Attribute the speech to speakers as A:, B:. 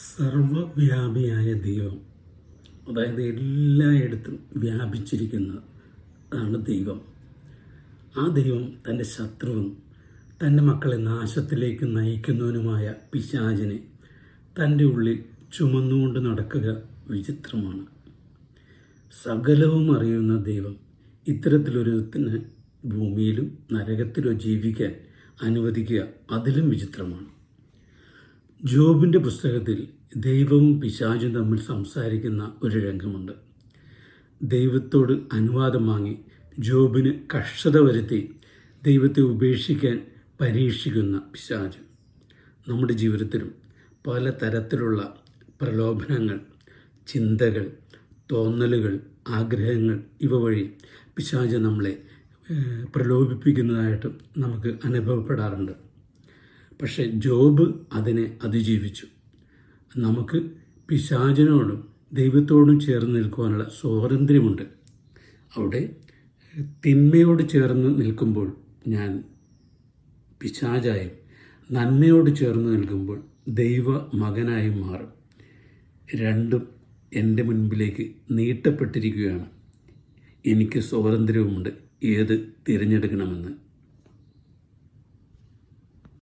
A: സർവവ്യാപിയായ ദൈവം. അതായത് എല്ലായിടത്തും വ്യാപിച്ചിരിക്കുന്ന ആണ് ദൈവം. ആ ദൈവം തന്റെ ശത്രുവും തന്റെ മക്കളെ നാശത്തിലേക്ക് നയിക്കുന്നവനുമായ പിശാചിനെ തന്റെ ഉള്ളിൽ ചുമന്നുകൊണ്ട് നടക്കുക വിചിത്രമാണ്. സകലവും അറിയുന്ന ദൈവം ഇത്തരത്തിലൊരുത്തിന് ഭൂമിയിലും നരകത്തിലോ ജീവിക്കാൻ അനുവദിക്കുക അതിലും വിചിത്രമാണ്. ജോബിന്റെ പുസ്തകത്തിൽ ദൈവവും പിശാചും തമ്മിൽ സംസാരിക്കുന്ന ഒരു രംഗമുണ്ട്. ദൈവത്തോട് അനുവാദം വാങ്ങി ജോബിന് കഷ്ടത വരുത്തി ദൈവത്തെ ഉപേക്ഷിക്കാൻ പരീക്ഷിക്കുന്ന പിശാച്. നമ്മുടെ ജീവിതത്തിലും പല തരത്തിലുള്ള പ്രലോഭനങ്ങൾ ചിന്തകൾ തോന്നലുകൾ ആഗ്രഹങ്ങൾ ഇവ വഴി പിശാച് നമ്മളെ പ്രലോഭിപ്പിക്കുന്നതായിട്ടും നമുക്ക് അനുഭവപ്പെടാറുണ്ട്. പക്ഷേ ജോബ് അതിനെ അതിജീവിച്ചു. നമുക്ക് പിശാചിനോടും ദൈവത്തോടും ചേർന്ന് നിൽക്കുവാനുള്ള സ്വാതന്ത്ര്യമുണ്ട്. അവിടെ തിന്മയോട് ചേർന്ന് നിൽക്കുമ്പോൾ ഞാൻ പിശാചായും നന്മയോട് ചേർന്ന് നിൽക്കുമ്പോൾ ദൈവ മകനായും മാറും. രണ്ടും എന്റെ മുൻപിലേക്ക് നീട്ടപ്പെട്ടിരിക്കുകയാണ്. എനിക്ക് സ്വാതന്ത്ര്യവുമുണ്ട്. ഏത് തിരഞ്ഞെടുക്കണമെന്ന്.